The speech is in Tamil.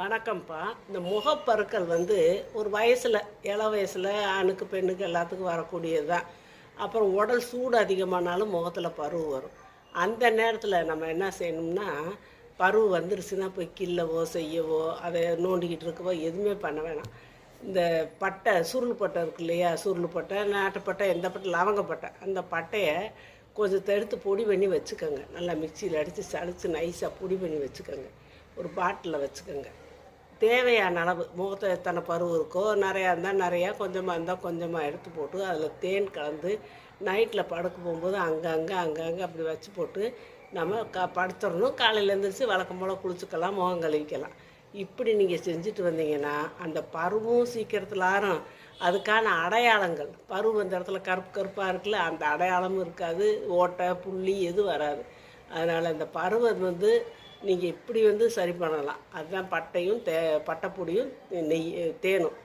வணக்கம்ப்பா. இந்த முகப்பருக்கள் வந்து ஒரு வயசில் இள வயசில் ஆணுக்கு பெண்ணுக்கு எல்லாத்துக்கும் வரக்கூடியது தான் அப்புறம் உடல் சூடு அதிகமானாலும் முகத்தில் பருவு வரும். அந்த நேரத்தில் நம்ம என்ன செய்யணும்னா பருவு வந்துருச்சுன்னா போய் கிள்ளவோ செய்யவோ அதை நோண்டிக்கிட்டு இருக்கவோ எதுவுமே பண்ண வேணாம். இந்த பட்டை சுருள் பட்டை இருக்கு இல்லையா? சுருள் பட்டை நாட்டுப்பட்டை எந்த பட்டை? லவங்கப்பட்டை அந்த பட்டையை கொஞ்சம் தடுத்து பொடி பண்ணி வச்சுக்கோங்க. நல்லா மிக்சியில் அடித்து சளிச்சு நைஸாக பொடி பண்ணி வச்சுக்கோங்க. ஒரு பாட்டில் வச்சுக்கோங்க. தேவையான அளவு முகத்தை எத்தனை பருவம் இருக்கோ நிறையா இருந்தால் நிறையா கொஞ்சமாக இருந்தால் கொஞ்சமாக எடுத்து போட்டு அதில் தேன் கலந்து நைட்டில் படுக்க போகும்போது அங்கங்கே அங்கங்கே அப்படி வச்சு போட்டு நம்ம க படுத்துடணும் காலையில் எழுந்திரிச்சு வழக்கம் போல் குளிச்சுக்கலாம் முகம் கழுவிக்கலாம். இப்படி நீங்கள் செஞ்சுட்டு வந்தீங்கன்னா அந்த பருவும் சீக்கிரத்தில் ஆறும். அதுக்கான அடையாளங்கள் பருவம் அந்த இடத்துல கருப்பு கருப்பாக இருக்குல்ல அந்த அடையாளமும் இருக்காது. ஓட்டை புள்ளி எதுவும் வராது. அதனால் இந்த பருவம் வந்து நீங்கள் இப்படி வந்து சரி பண்ணலாம். அதுதான் பட்டையும் தே பட்டைப்பொடியும் நெய் தேனும்.